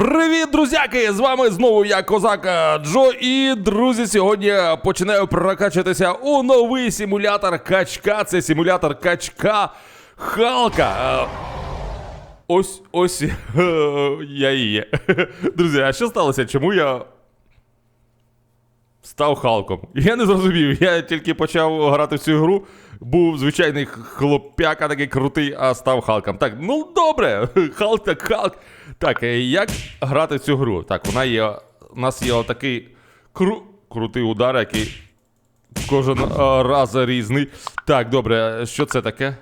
Привіт, друзяки! З вами знову я, козак е, Джо. І друзі, сьогодні починаю прокачатися у новий симулятор качка. Це симулятор качка Халка. Е, Ось ось я і. Друзі, а що сталося? Чому я став Халком? Я не зрозумів. Я тільки почав грати в цю гру. Був звичайний хлопяка, такий крутий, а став Халком. Так, ну добре, Халк так Халк. Так, е, як грати в цю гру? Так, вона є. У нас є отакий кру... крутий удар, який кожен е, раз різний. Так, добре, що це таке?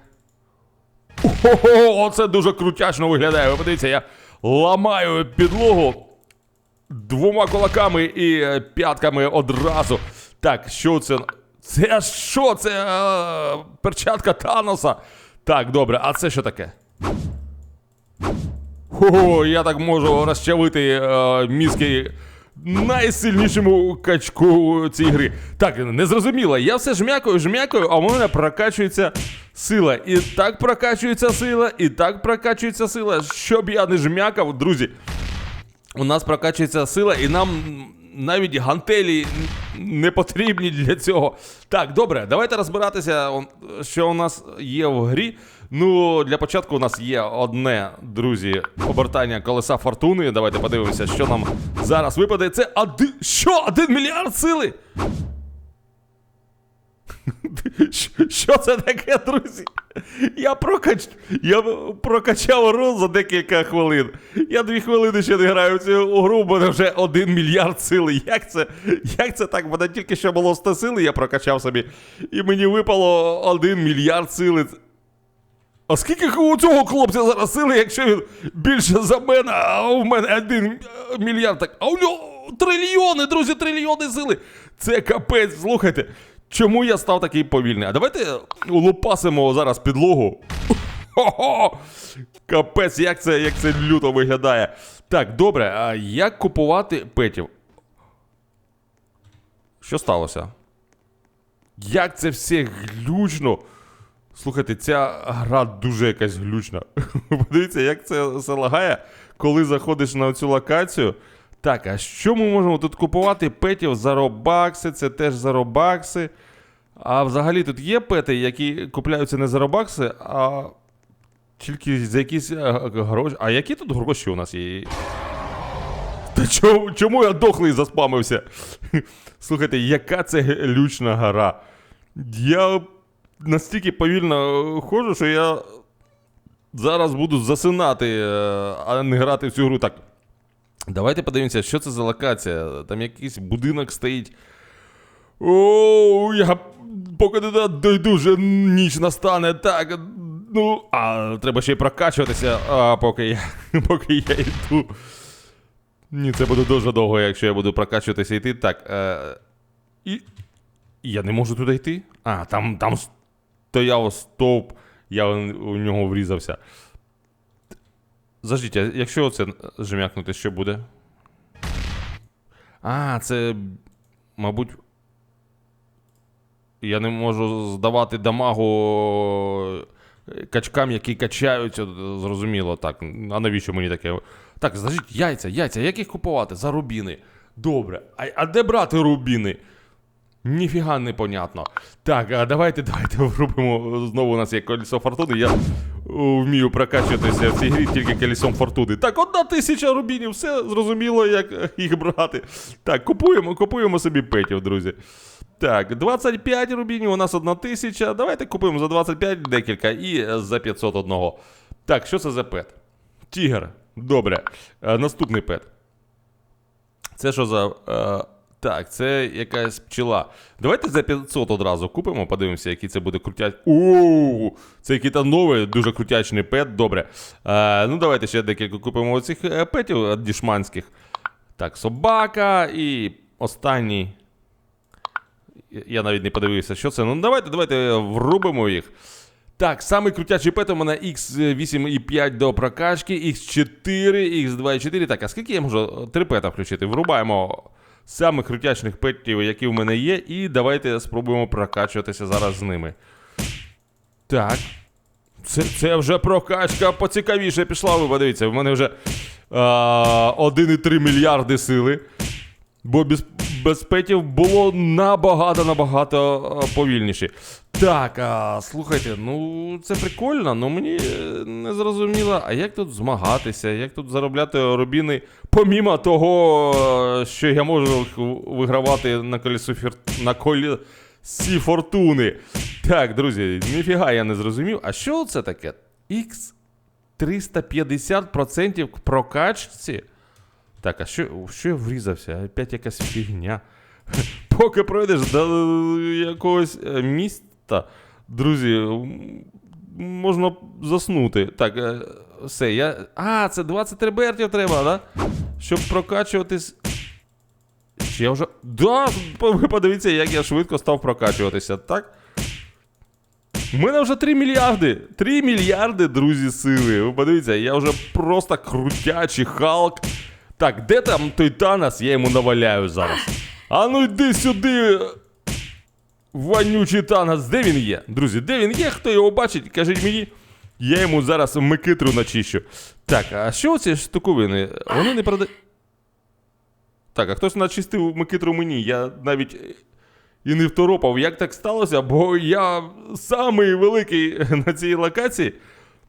Ого, оце дуже крутячно виглядає. Ви подивіться, я ламаю підлогу двома кулаками і е, п'ятками одразу. Так, що це? Це що? Це е, перчатка Таноса. Так, добре, а це що таке? Ого, я так можу розчавити е, мізки найсильнішому качку цієї гри. Так, незрозуміло, я все жмякаю, жмякаю, а в мене прокачується сила. І так прокачується сила, і так прокачується сила. Щоб я не жмякав, друзі. У нас прокачується сила, і нам навіть гантелі не потрібні для цього. Так, добре, давайте розбиратися, що у нас є в грі. Ну, для початку у нас є одне, друзі, обертання колеса фортуни. Давайте подивимося, що нам зараз випаде. Це один. Що? Один мільярд сили? Що- це таке, друзі? Я прокач... я прокачав гру за декілька хвилин. Я дві хвилини ще не граю в цю гру, мене вже один мільярд сили. Як це? Як це так? Мене тільки що було 100 сили, я прокачав собі. І мені випало один мільярд сили. А скільки у цього хлопця зараз сили, якщо він більше за мене, а у мене один мільярд так. А у нього трильйони, друзі, трильйони сили. Це капець, слухайте. Чому я став такий повільний? А давайте улупасимо зараз підлогу. Хо-хо! Капець, як це, як це люто виглядає. Так, добре, а як купувати петів? Що сталося? Як це все глючно? Слухайте, ця гра дуже якась глючна. Подивіться, як це все лагає, коли заходиш на цю локацію. Так, а що ми можемо тут купувати? Петів за робакси, це теж за робакси. А взагалі тут є пети, які купляються не за робакси, а тільки за якісь е, гроші. А які тут гроші у нас є? Та чому, чому я дохлий заспамився? Слухайте, яка це глючна гра. Я настільки повільно ходжу, що я зараз буду засинати, е, а не грати в цю гру. Так. Давайте подивимося, що це за локація. Там якийсь будинок стоїть. О, я поки туди дойду, вже ніч настане. Так. Ну, а треба ще й прокачуватися, а поки я, поки я йду. Ні, це буде дуже довго, якщо я буду прокачуватися йти. Так. Е, і. Я не можу туди йти? А, там, там стояв стовп, я у нього врізався. Заждіть, а якщо це жмякнути, що буде? А, це. Мабуть. Я не можу здавати дамагу качкам, які качаються. Зрозуміло, так. А навіщо мені таке? Так, заждіть, яйця, яйця, як їх купувати? За рубіни. Добре. А, а де брати рубіни? Ніфіга непонятно. Так, а давайте, давайте врубимо. Знову у нас є колесо фортуни. Я вмію прокачуватися в цій грі тільки колесом фортуни. Так, одна тисяча рубінів, все зрозуміло, як е, їх брати. Так, купуємо, купуємо собі петів, друзі. Так, 25 рубінів, у нас одна тисяча. Давайте купуємо за 25 декілька і е, за 500 одного. Так, що це за пет? Тігр. Добре. Е, наступний пет. Це що за. Е, так, це якась пчела. Давайте за 500 одразу купимо, подивимося, який це буде крутяч. Оу, це який то новий, дуже крутячний пет. Добре. Е, ну, давайте ще декілька купимо оцих е, петів е, дішманських. Так, собака і останній. Я навіть не подивився, що це. Ну, давайте, давайте врубимо їх. Так, самий крутячий пет у мене X8,5 до прокачки, X4, X2,4. Так, а скільки я можу? Три пета включити. Врубаємо самих крутячних петів, які в мене є, і давайте спробуємо прокачуватися зараз з ними. Так. Це, це вже прокачка поцікавіше пішла. Ви подивіться, в мене вже 1,3 мільярди сили. Бо без, без петів було набагато набагато е, повільніше. Так, а, слухайте, ну це прикольно, але мені е, не зрозуміло, а як тут змагатися, як тут заробляти рубіни, помімо того, е, що я можу вигравати на колесу фір... на колесі фортуни. Так, друзі, ніфіга я не зрозумів. А що це таке? X 350% прокачці? Так, а що, що я врізався? Опять якась фігня. Поки пройдеш до якогось е, міста, друзі, можна заснути. Так, е, все, я. А, це 20 ребертів треба, да? Щоб прокачуватись. Я вже. Да, ви подивіться, як я швидко став прокачуватися, так? У мене вже 3 мільярди. 3 мільярди, друзі, сили. Ви подивіться, я вже просто крутячий Халк. Так, де там той Танос, я йому наваляю зараз. А ну йди сюди. Вонючий Танос, де він є? Друзі, де він є? Хто його бачить? Кажіть мені. Я йому зараз микитру начищу. Так, а що ці штуковини? Вони не продають. Так, а хтось начистив микитру мені. Я навіть і не второпав, як так сталося, бо я самий великий на цій локації.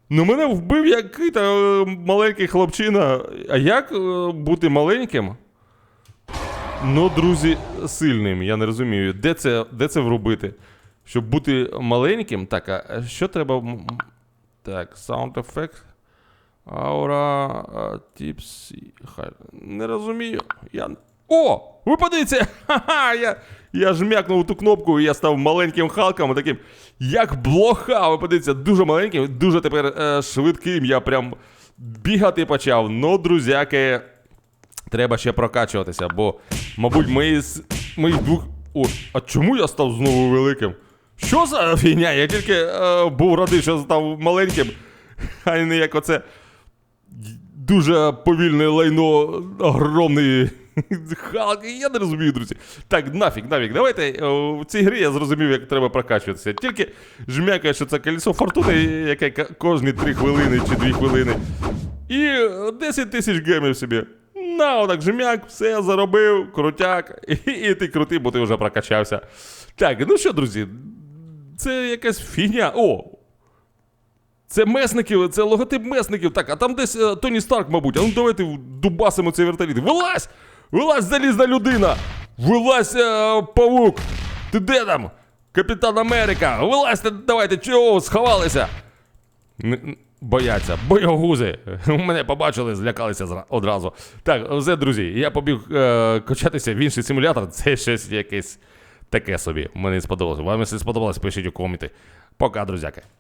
Ну, мене вбив який-то е, маленький хлопчина. А як е, бути маленьким? Ну, друзі, сильним, я не розумію. Де це, де це вробити? Щоб бути маленьким. Так, а що треба. Так, sound effect. Аура. Tips. Не розумію. Я... О! Ви подивіться! Ха-ха! Я, я жмякнув ту кнопку, і я став маленьким халком, таким, як блоха. Ви подивіться, дуже маленьким, дуже тепер е, швидким. Я прям бігати почав. Ну, друзяки, треба ще прокачуватися, бо, мабуть, мої, с- моїх двох. О, а чому я став знову великим? Що за фігня? Я тільки е, був радий, що став маленьким, а не як оце дуже повільне лайно, огромний Халк. Я не розумію, друзі. Так, нафіг, нафіг. Давайте е, в цій грі я зрозумів, як треба прокачуватися. Тільки жмякає, що це колесо фортуни, яке кожні 3 хвилини чи 2 хвилини. І е, 10 тисяч гемів собі. На, отак жмяк, все, заробив, крутяк. І, і ти крутий, бо ти вже прокачався. Так, ну що, друзі, це якась фігня. О, це месників, це логотип месників. Так, а там десь е, Тоні Старк, мабуть. А ну давайте дубасимо цей вертоліт. Вилазь! Вилазь, залізна людина! Вилазь, е, павук! Ти де там? Капітан Америка! Вилазьте, давайте, чого сховалися? Бояться, боягузи. Мене побачили, злякалися одразу. Так, все, друзі, я побіг е, качатися в інший симулятор. Це щось якесь таке собі. Мені сподобалося. Вам якщо сподобалось, пишіть у коменти. Пока, друзяки.